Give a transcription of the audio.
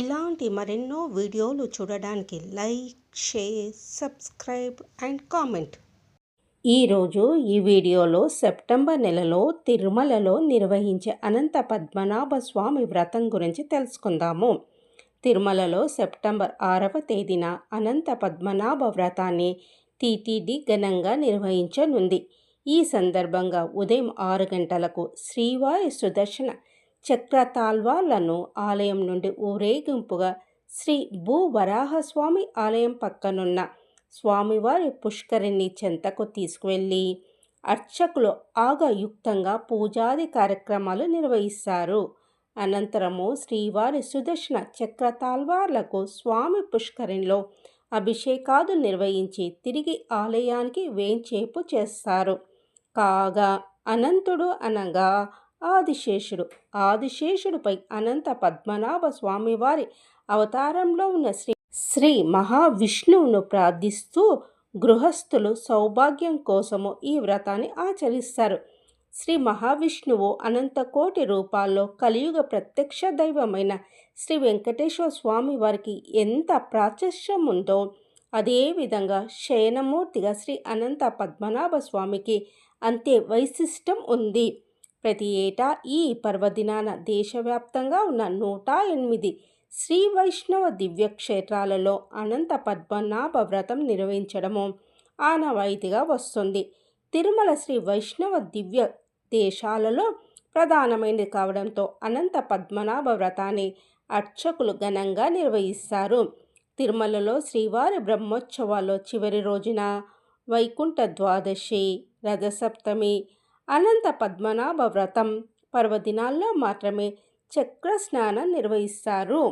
ఇలాంటి మరెన్నో వీడియోలు చూడడానికి like share subscribe and comment. ఈరోజు ఈ వీడియోలో సెప్టెంబర్ నెలలో తిరుమలలో నిర్వహించే అనంత పద్మనాభ స్వామి వ్రతం గురించి తెలుసుకుందాము. తిరుమలలో సెప్టెంబర్ ఆరవ తేదీన అనంత పద్మనాభ వ్రతాన్ని టీటీడీ ఘనంగా నిర్వహించనుంది. ఈ సందర్భంగా ఉదయం ఆరు గంటలకు శ్రీవారి సుదర్శన చక్ర చక్రతాల్వార్లను ఆలయం నుండి ఊరేగింపుగా శ్రీ భూ వరాహస్వామి ఆలయం పక్కనున్న స్వామివారి పుష్కరిణి చెంతకు తీసుకువెళ్ళి అర్చకులు ఆగయుక్తంగా పూజాది కార్యక్రమాలు నిర్వహిస్తారు. అనంతరము శ్రీవారి సుదర్శన చక్ర తాల్వార్లకు స్వామి పుష్కరిణిలో అభిషేకాదు నిర్వహించి తిరిగి ఆలయానికి వేంచేపు చేస్తారు. కాగా అనంతుడు అనగా ఆదిశేషుడు. ఆదిశేషుడిపై అనంత పద్మనాభ స్వామివారి అవతారంలో ఉన్న శ్రీ శ్రీ మహావిష్ణువును ప్రార్థిస్తూ గృహస్థులు సౌభాగ్యం కోసము ఈ వ్రతాన్ని ఆచరిస్తారు. శ్రీ మహావిష్ణువు అనంతకోటి రూపాల్లో కలియుగ ప్రత్యక్ష దైవమైన శ్రీ వెంకటేశ్వర స్వామి వారికి ఎంత ప్రాచస్యం ఉందో అదేవిధంగా శయనమూర్తిగా శ్రీ అనంత పద్మనాభ స్వామికి అంతే వైశిష్టం ఉంది. ప్రతి ఏటా ఈ పర్వదినాన దేశవ్యాప్తంగా ఉన్న నూట ఎనిమిది శ్రీ వైష్ణవ దివ్యక్షేత్రాలలో అనంత పద్మనాభ వ్రతం నిర్వహించడము ఆనవాయితీగా వస్తుంది. తిరుమల శ్రీ వైష్ణవ దివ్య దేశాలలో ప్రధానమైనది కావడంతో అనంత పద్మనాభ వ్రతాన్ని అర్చకులు ఘనంగా నిర్వహిస్తారు. తిరుమలలో శ్రీవారి బ్రహ్మోత్సవాల్లో చివరి రోజున వైకుంఠ ద్వాదశి రథసప్తమి అనంత పద్మనాభ వ్రతం పర్వదినాల్లో మాత్రమే చక్ర స్నానం నిర్వహిస్తారు.